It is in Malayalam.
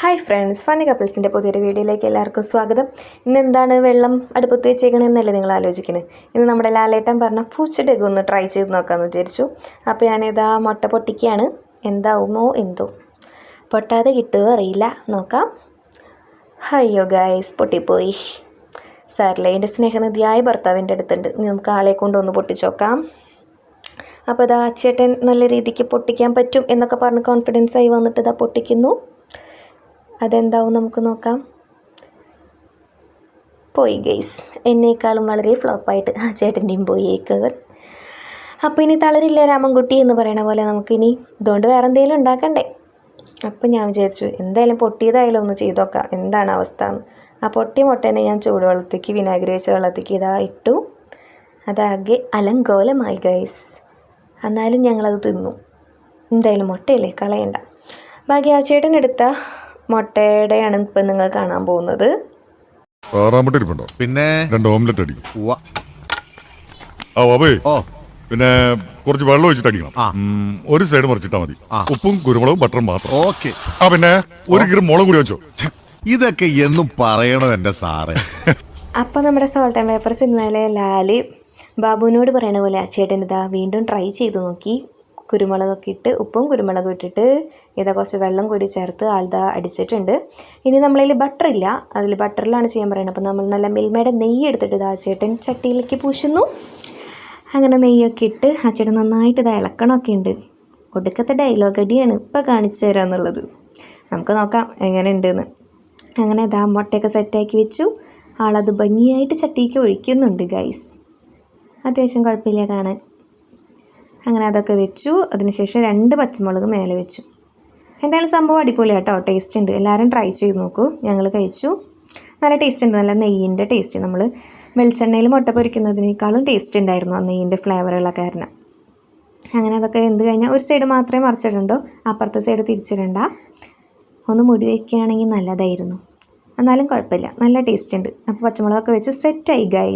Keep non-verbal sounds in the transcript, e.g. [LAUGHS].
ഹായ് ഫ്രണ്ട്സ് ഫണ്ണി കപ്പിൾസിന്റെ പുതിയൊരു വീഡിയോയിലേക്ക് എല്ലാവർക്കും സ്വാഗതം. ഇന്ന് എന്താണ് വെള്ളം അടുപ്പത്ത് വെച്ചേക്കണമെന്നല്ലേ നിങ്ങൾ ആലോചിക്കുന്നത് ഇന്ന് നമ്മുടെ ലാലേട്ടൻ പറഞ്ഞ പൂച്ചടേക്ക് ഒന്ന് ട്രൈ ചെയ്ത് നോക്കാമെന്ന് വിചാരിച്ചു. അപ്പോൾ ഞാനിതാ മുട്ട പൊട്ടിക്കുകയാണ് എന്താവുമോ എന്തോ. പൊട്ടാതെ കിട്ടുമോ അറിയില്ല. നോക്കാം. ഹയ്യോ ഗായ്സ് പൊട്ടിപ്പോയി. സാറിലെ എന്റെ സ്നേഹനിധിയായ ഭർത്താവിന്റെ അടുത്തുണ്ട്. നമുക്ക് ആളെ കൊണ്ടൊന്ന് പൊട്ടിച്ചോക്കാം അപ്പോൾ ഇതാ ചേട്ടൻ നല്ല രീതിക്ക് പൊട്ടിക്കാൻ പറ്റും എന്നൊക്കെ പറഞ്ഞ് കോൺഫിഡൻസ് ആയി വന്നിട്ട് ഇതാ പൊട്ടിക്കുന്നു. അതെന്താവും നമുക്ക് നോക്കാം. പോയി ഗെയ്സ് എന്നേക്കാളും വളരെ ഫ്ലോപ്പായിട്ട് ആ ചേട്ടന്റെയും പോയി ഏക്കവർ അപ്പോൾ ഇനി തളരില്ല രാമൻകുട്ടി എന്ന് പറയണ പോലെ നമുക്കിനി ഇതുകൊണ്ട് വേറെ എന്തെങ്കിലും ഉണ്ടാക്കണ്ടേ? അപ്പം ഞാൻ വിചാരിച്ചു എന്തായാലും പൊട്ടിയതായാലും ഒന്ന് ചെയ്ത് നോക്കാം. എന്താണ് അവസ്ഥ ആ പൊട്ടി മുട്ടേനെ ഞാൻ ചൂടുവെള്ളത്തേക്ക് വിനാഗിരി വെച്ച വെള്ളത്തേക്ക് ഇതാ ഇട്ടു. അതാകെ അലങ്കോലമായി ഗൈസ് എന്നാലും ഞങ്ങളത് തിന്നു. എന്തായാലും മുട്ടയല്ലേ? കളയണ്ട. ബാക്കി ആ ചേട്ടൻ എടുത്ത മുട്ടയുടെയാണ് ഇപ്പം നിങ്ങൾ കാണാൻ പോകുന്നത്. ആറാമ്പട്ട് ഇരിപ്പുണ്ടോ? പിന്നെ? രണ്ട് ഓംലെറ്റ് അടിക്കും. ആ ബാബേ ഓ. പിന്നെ കുറച്ച് വെള്ളം ഒഴിച്ചിട്ട് അടിക്കണം. ഉം, ഒരു സൈഡ് മറിച്ചിട്ടാ മതി. ഉപ്പും കുരുമുളകും ബട്ടറും മാത്രം. ഓക്കെ. ആ പിന്നെ ഒരു കിലോ മുളക് കൂടി വെച്ചോ. ഇതൊക്കെ എന്നും പറയണോ എന്റെ സാറേ. [LAUGHS] അപ്പൊ നമ്മുടെ സോൾട്ട് ആൻഡ് പേപ്പർ സിനിമയിലെ ലാൽ ബാബുവിനോട് പറയണ പോലെ അച്ചേട്ടൻ ചേട്ടൻ ഇതാ വീണ്ടും ട്രൈ ചെയ്തു നോക്കി. കുരുമുളകൊക്കെ ഇട്ട് ഉപ്പും കുരുമുളകും ഇട്ടിട്ട് ഇതാ കുറച്ച് വെള്ളം കൂടി ചേർത്ത് ആൾദാ അടിച്ചിട്ടുണ്ട്. ഇനി നമ്മളതിൽ ബട്ടറില്ല അതിൽ ബട്ടറിലാണ് ചെയ്യാൻ പറയുന്നത്. അപ്പോൾ നമ്മൾ നല്ല മിൽമയുടെ നെയ്യ് എടുത്തിട്ട് ഇതാ ചേട്ടൻ ചട്ടിയിലേക്ക് പൂശുന്നു. അങ്ങനെ നെയ്യൊക്കെ ഇട്ട് ആ ചേട്ടൻ നന്നായിട്ട് ഇത് ഇളക്കണമൊക്കെ ഉണ്ട്. ഒടുക്കത്തെ ഡയലോഗ് അടിയാണ്. ഇപ്പം കാണിച്ചു തരാം എന്നുള്ളത് നമുക്ക് നോക്കാം എങ്ങനെ ഉണ്ടെന്ന് അങ്ങനെ ഇതാ മുട്ടയൊക്കെ സെറ്റാക്കി വെച്ചു. ആളത് ഭംഗിയായിട്ട് ചട്ടിക്ക് ഒഴിക്കുന്നുണ്ട് ഗൈസ് അത്യാവശ്യം കുഴപ്പമില്ല കാണാൻ. അങ്ങനെ അതൊക്കെ വെച്ചു. അതിനുശേഷം രണ്ട് പച്ചമുളക് മേലെ വെച്ചു. എന്തായാലും സംഭവം അടിപൊളിയാട്ടോ ടേസ്റ്റ് ഉണ്ട്. എല്ലാവരും ട്രൈ ചെയ്ത് നോക്കൂ. ഞങ്ങൾ കഴിച്ചു. നല്ല ടേസ്റ്റ് ഉണ്ട്. നല്ല നെയ്യിന്റെ ടേസ്റ്റ് നമ്മൾ വെളിച്ചെണ്ണയിൽ മുട്ട പൊരിക്കുന്നതിനേക്കാളും ടേസ്റ്റ് ഉണ്ടായിരുന്നു ആ നെയ്യിന്റെ ഫ്ലേവറുള്ള കാരണം. അങ്ങനെ അതൊക്കെ എന്ത് കഴിഞ്ഞാൽ ഒരു സൈഡ് മാത്രമേ മറിച്ചിടണ്ടോ? അപ്പുറത്തെ സൈഡ് തിരിച്ചിടണ്ട. ഒന്ന് മുടി വയ്ക്കുകയാണെങ്കിൽ നല്ലതായിരുന്നു. എന്നാലും കുഴപ്പമില്ല. നല്ല ടേസ്റ്റ് ഉണ്ട്. അപ്പോൾ പച്ചമുളകൊക്കെ വെച്ച് സെറ്റായി ഗൈസ്